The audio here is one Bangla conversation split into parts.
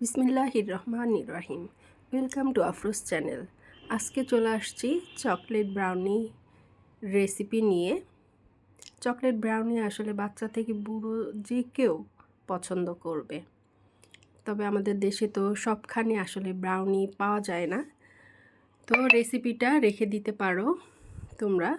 বিসমিল্লাহির রহমান রাহিম ওয়েলকাম টু আফরোজ চ্যানেল আজকে চলে আসছি চকলেট ব্রাউনি রেসিপি নিয়ে। চকলেট ব্রাউনি আসলে বাচ্চা থেকে বুড়ো যে কেউ পছন্দ করবে। তবে আমাদের দেশে তো সবখানে আসলে ব্রাউনি পাওয়া যায় না। তো রেসিপিটা রেখে দিতে পারো তোমরা।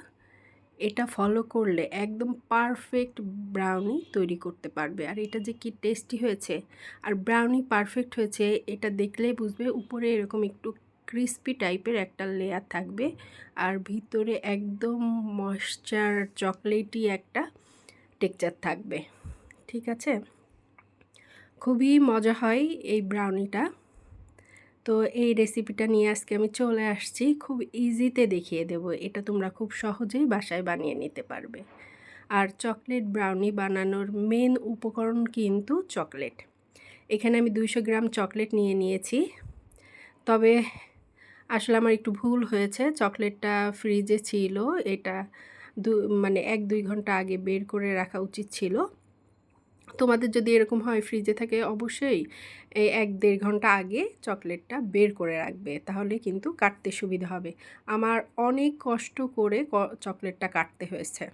এটা ফলো করলে একদম পারফেক্ট ব্রাউনি তৈরি করতে পারবে। আর এটা যে কি টেস্টি হয়েছে, আর ব্রাউনি পারফেক্ট হয়েছে, এটা দেখলেই বুঝবে উপরে এরকম একটু ক্রিস্পি টাইপের একটা লেয়ার থাকবে। আর ভিতরে একদম ময়শ্চার চকলেটি একটা টেক্সচার থাকবে। ঠিক আছে? খুবই মজা হয় এই ব্রাউনিটা তো এই রেসিপিটা নিয়ে আজকে আমি চলে আসছি। খুব ইজিতে দেখিয়ে দেব। এটা তোমরা খুব সহজেই বাসায় বানিয়ে নিতে পারবে। আর চকলেট ব্রাউনি বানানোর মেন উপকরণ কিন্তু চকলেট এখানে আমি দুইশো গ্রাম চকলেট নিয়ে নিয়েছি। তবে আসলে আমার একটু ভুল হয়েছে। চকলেটটা ফ্রিজে ছিল। এটা দু মানে এক দুই ঘণ্টা আগে বের করে রাখা উচিত ছিল। তোমাদের যদি এরকম হয় ফ্রিজে থাকে, অবশ্যই এই এক দেড় ঘণ্টা আগে চকলেটটা বের করে রাখবে, তাহলে কিন্তু কাটতে সুবিধা হবে। আমার অনেক কষ্ট করে চকলেটটা কাটতে হয়েছে।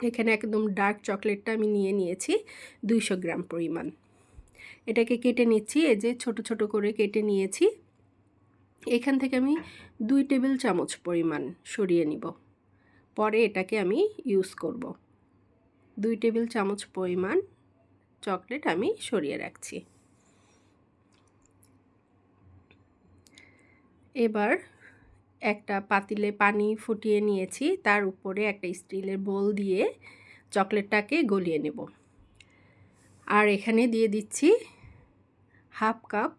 এখানে একদম ডার্ক চকলেটটা আমি নিয়ে নিয়েছি দুইশো গ্রাম পরিমাণ। এটাকে কেটে নিচ্ছি, এই যে ছোট ছোট করে কেটে নিয়েছি। এখান থেকে আমি দুই টেবিল চামচ পরিমাণ সরিয়ে নিব। পরে এটাকে আমি ইউজ করব। দুই টেবিল চামচ পরিমাণ চকলেট আমি সরিয়ে রাখছি। এবার একটা পাতিলে পানি ফুটিয়ে নিয়েছি, তার উপরে একটা স্টিলের বোল দিয়ে চকলেটটাকে গলিয়ে নেব। আর এখানে দিয়ে দিচ্ছি হাফ কাপ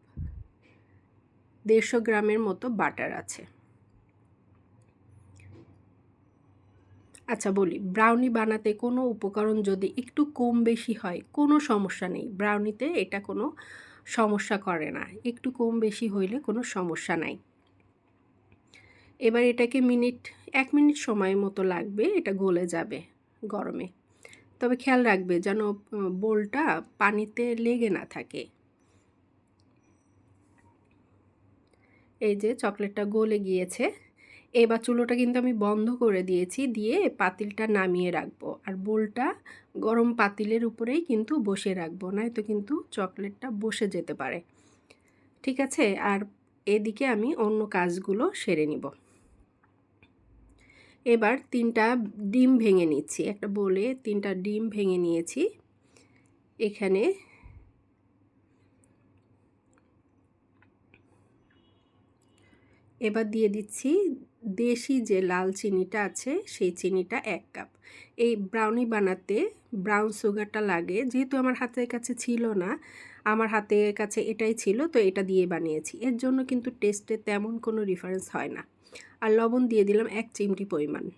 দেড়শো গ্রামের মতো বাটার আছে। আচ্ছা বলি ব্রাউনি বানাতে কোনো উপকরণ যদি একটু কম বেশি হয়, কোনো সমস্যা নেই। ব্রাউনিতে এটা কোনো সমস্যা করে না। একটু কম বেশি হইলে কোনো সমস্যা নাই। এবার এটাকে মিনিট, এক মিনিট সময় মতো লাগবে, এটা গলে যাবে গরমে। তবে খেয়াল রাখবে যেন বোলটা পানিতে লেগে না থাকে। এই যে চকলেটটা গলে গিয়েছে। এবার চুলোটা কিন্তু আমি বন্ধ করে দিয়েছি, দিয়ে পাতিলটা নামিয়ে রাখব। আর বোলটা গরম পাতিলের উপরেই কিন্তু বসে রাখব, নয়তো কিন্তু চকলেটটা বসে যেতে পারে। ঠিক আছে? আর এদিকে আমি অন্য কাজগুলো সেরে নিব। এবার তিনটা ডিম ভেঙে নিচ্ছি। একটা বলে তিনটা ডিম ভেঙে নিয়েছি। এখানে এবার দিয়ে দিচ্ছি দেশি যে লাল চিনিটা আছে, সেই চিনিটা এক কাপ। এই ব্রাউনি বানাতে ব্রাউন সুগারটা লাগে, যেহেতু আমার হাতের কাছে ছিল না, আমার হাতের কাছে এটাই ছিল, তো এটা দিয়ে বানিয়েছি। এর জন্য কিন্তু টেস্টে তেমন কোনো রিফারেন্স হয় না। আর লবণ দিয়ে দিলাম এক চিমটি পরিমাণ।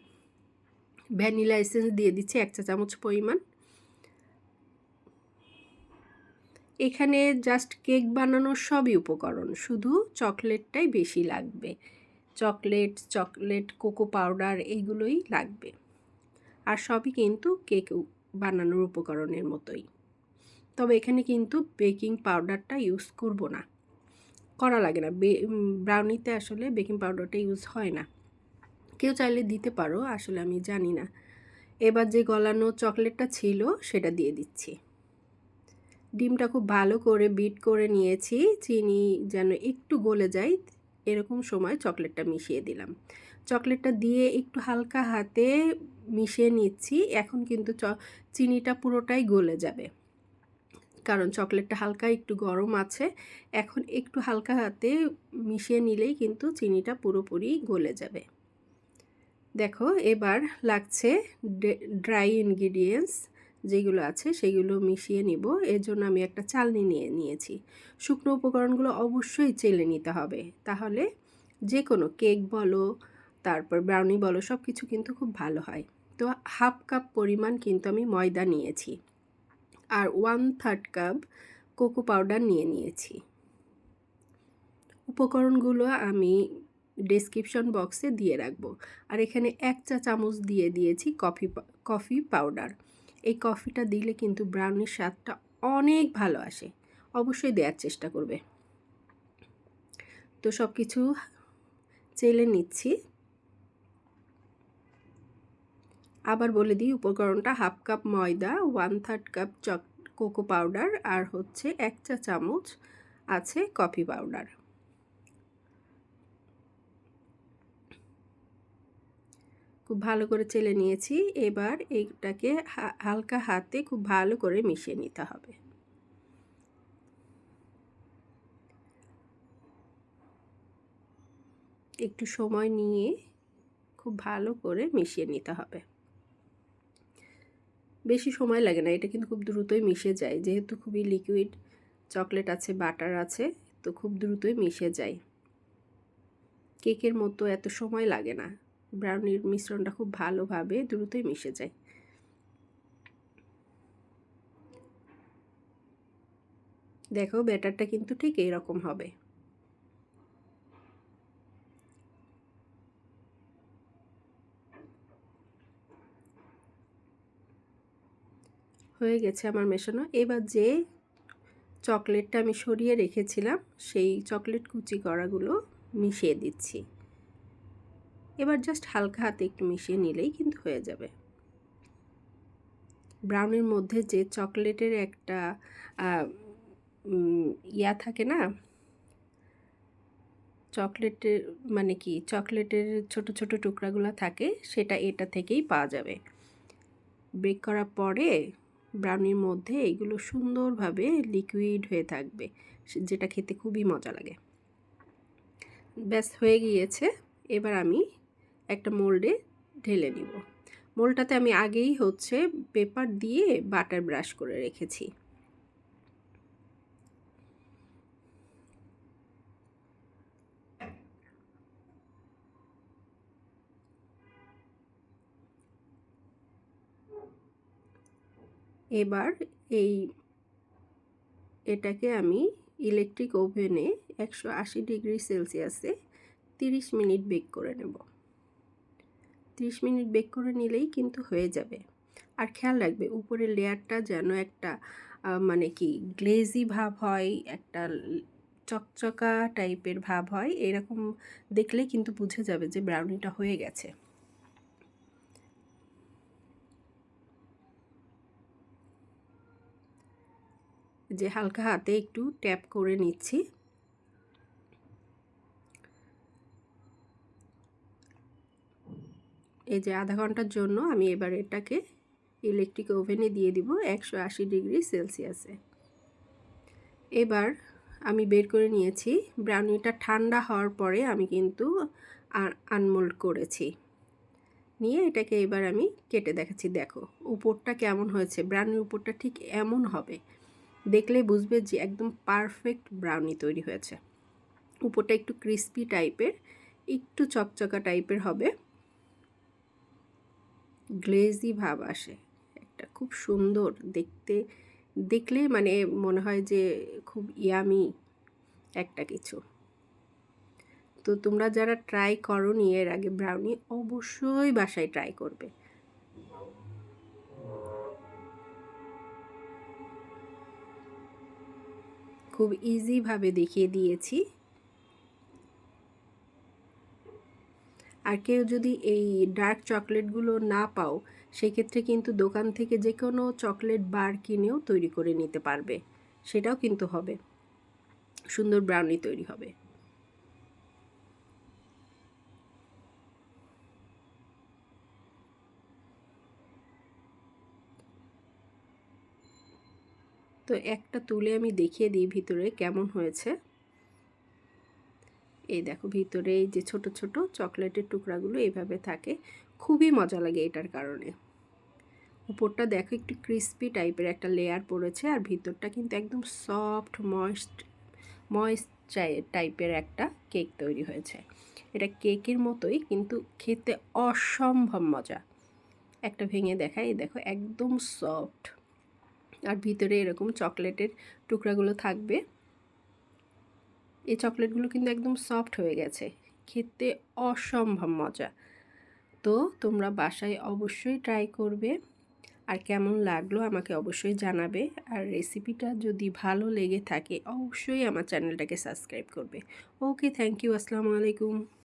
ভ্যানিলা এসেন্স দিয়ে দিচ্ছি এক চা চামচ পরিমাণ। এখানে জাস্ট কেক বানানোর সবই উপকরণ, শুধু চকলেটটাই বেশি লাগবে। চকলেট চকলেট, কোকো পাউডার এইগুলোই লাগবে। আর সবই কিন্তু কেক বানানোর উপকরণের মতোই। তবে এখানে কিন্তু বেকিং পাউডারটা ইউজ করব না। করা লাগে না। ব্রাউনিতে আসলে বেকিং পাউডারটা ইউজ হয় না। কেউ চাইলে দিতে পারো, আসলে আমি জানি না। এবার যে গলানো চকলেটটা ছিল, সেটা দিয়ে দিচ্ছি। ডিমটা খুব ভালো করে বিট করে নিয়েছি। চিনি যেন একটু গলে যায় এরকম সময় চকলেটটা মিশিয়ে দিলাম। চকলেটটা দিয়ে একটু হালকা হাতে মিশিয়ে নিচ্ছি, এখন কিন্তু চ, চিনিটা পুরোটাই গলে যাবে। কারণ চকলেটটা হালকা একটু গরম আছে, এখন একটু হালকা হাতে মিশিয়ে নিলেই কিন্তু চিনিটা পুরোপুরি গলে যাবে। দেখো, এবার লাগছে ড্রাই ইনগ্রিডিয়েন্টস। যেগুলো আছে সেগুলো মিশিয়ে নিব। এর জন্য আমি একটা চালনি নিয়ে নিয়েছি। শুকনো উপকরণগুলো অবশ্যই চেলে নিতে হবে। তাহলে যে কোনো কেক বলো, তারপর ব্রাউনি বলো সব কিছু কিন্তু খুব ভালো হয়। তো হাফ কাপ পরিমাণ কিন্তু আমি ময়দা নিয়েছি। আর one third cup cocoa powder নিয়ে নিয়েছি। উপকরণগুলো আমি ডেসক্রিপশন বক্সে দিয়ে রাখব। আর এখানে এক চা চামচ দিয়ে দিয়েছি কফি কফি পাউডার এই কফিটা দিলে কিন্তু ব্রাউনির স্বাদটা অনেক ভালো আসে। অবশ্যই দেওয়ার চেষ্টা করবে। তো সব কিছু চেলে নিচ্ছি। আবার বলে দিই, উপকরণটা হাফ কাপ ময়দা one third cup choc cocoa powder আর হচ্ছে এক চা চামচ আছে কফি পাউডার খুব ভালো করে চেলে নিয়েছি। এবার এইটাকে হালকা হাতে খুব ভালো করে মিশিয়ে নিতে হবে। একটু সময় নিয়ে খুব ভালো করে মিশিয়ে নিতে হবে। বেশি সময় লাগে না, এটা কিন্তু খুব দ্রুতই মিশে যায়। যেহেতু খুবই লিকুইড চকলেট আছে বাটার আছে, তো খুব দ্রুতই মিশে যায়। কেকের মতো এত সময় লাগে না। ব্রাউনির মিশ্রণটা খুব ভালোভাবে দ্রুতই মিশে যায়। দেখো ব্যাটারটা কিন্তু ঠিক এইরকম হবে। হয়ে গেছে আমার মেশানো। এবার যে চকলেটটা আমি সরিয়ে রেখেছিলাম, সেই চকলেট কুচি করাগুলো মিশিয়ে দিচ্ছি। এবার জাস্ট হালকা হাতে একটু মিশিয়ে নিলেই কিন্তু হয়ে যাবে। ব্রাউনির মধ্যে যে চকলেটের একটা ইয়া থাকে না? চকলেটের মানে কি? চকলেটের ছোট ছোট টুকরাগুলো থাকে, সেটা এটা থেকেই পাওয়া যাবে। বেক করার পরে ব্রাউনির মধ্যে এগুলো সুন্দরভাবে লিকুইড হয়ে থাকবে যেটা খেতে খুবই মজা লাগে। ব্যাস, হয়ে গিয়েছে। এবার আমি একটা মোল্ডে ঢেলে নিব। মোলটাতে আমি আগেই হচ্ছে পেপার দিয়ে বাটার ব্রাশ করে রেখেছি। এবার এই এটাকে আমি ইলেকট্রিক ওভেনে একশো আশি ডিগ্রি সেলসিয়াসে তিরিশ মিনিট বেক করে নেব। তিরিশ মিনিট বেক করে নিলেই কিন্তু হয়ে যাবে। আর খেয়াল রাখবে, উপরের লেয়ারটা যেন একটা মানে কি, গ্লেজি ভাব হয়, একটা চকচকা টাইপের ভাব হয়, এরকম দেখলে কিন্তু বুঝে যাবে যে ব্রাউনিটা হয়ে গেছে। যে হালকা হাতে একটু ট্যাপ করে নিচ্ছি। এই যে আধা ঘণ্টার জন্য আমি এবার এটাকে ইলেকট্রিক ওভেনে দিয়ে দিব একশো আশি ডিগ্রি সেলসিয়াসে এবার আমি বের করে নিয়েছি ব্রাউনিটা ঠান্ডা হওয়ার পরে আমি কিন্তু আনমোল্ড করেছি। নিয়ে এটাকে এবার আমি কেটে দেখাচ্ছি, দেখো উপরটা কেমন হয়েছে ব্রাউনির উপরটা ঠিক এমন হবে। দেখলে বুঝবে যে একদম পারফেক্ট ব্রাউনি তৈরি হয়েছে। উপরটা একটু ক্রিস্পি টাইপের একটু চকচকা টাইপের হবে। গ্লেজি ভাব আসে। একটা খুব সুন্দর দেখতে, দেখলে মানে মনে হয় যে খুব ইয়ামি একটা কিছু। তো তোমরা যারা ট্রাই করো নি এর আগে ব্রাউনি অবশ্যই বাসায় ট্রাই করবে। খুব ইজিভাবে দেখিয়ে দিয়েছি। আর কেউ যদি এই ডার্ক চকলেটগুলো না পাও, সেক্ষেত্রে কিন্তু দোকান থেকে যে কোনো চকলেট বার কিনেও তৈরি করে নিতে পারবে। সেটাও কিন্তু হবে। সুন্দর ব্রাউনি তৈরি হবে। তো একটা তুলে আমি দেখিয়ে দিই ভিতরে কেমন হয়েছে। এই দেখো, ভিতরে এই যে ছোট ছোট চকলেটের টুকরাগুলো এভাবে থাকে। খুবই মজা লাগে এটার কারণে। উপরটা দেখো একটু ক্রিস্পি টাইপের একটা লেয়ার পড়েছে আর ভিতরটা কিন্তু একদম সফট ময়েস্ট ময়েস্ট টাইপের একটা কেক তৈরি হয়েছে। এটা কেকের মতোই কিন্তু খেতে অসম্ভব মজা। একটা ভেঙে দেখায় দেখো, একদম সফট আর ভিতরে এরকম চকলেটের টুকরাগুলো থাকবে। এই চকলেটগুলো কিন্তু একদম সফট হয়ে গেছে। খেতে অসম্ভব মজা। তো তোমরা বাসায় অবশ্যই ট্রাই করবে। আর কেমন লাগল আমাকে অবশ্যই জানাবে। আর রেসিপিটা যদি ভালো লেগে থাকে, অবশ্যই আমার চ্যানেলটাকে সাবস্ক্রাইব করবে। ওকে থ্যাংক ইউ আসসালামু আলাইকুম।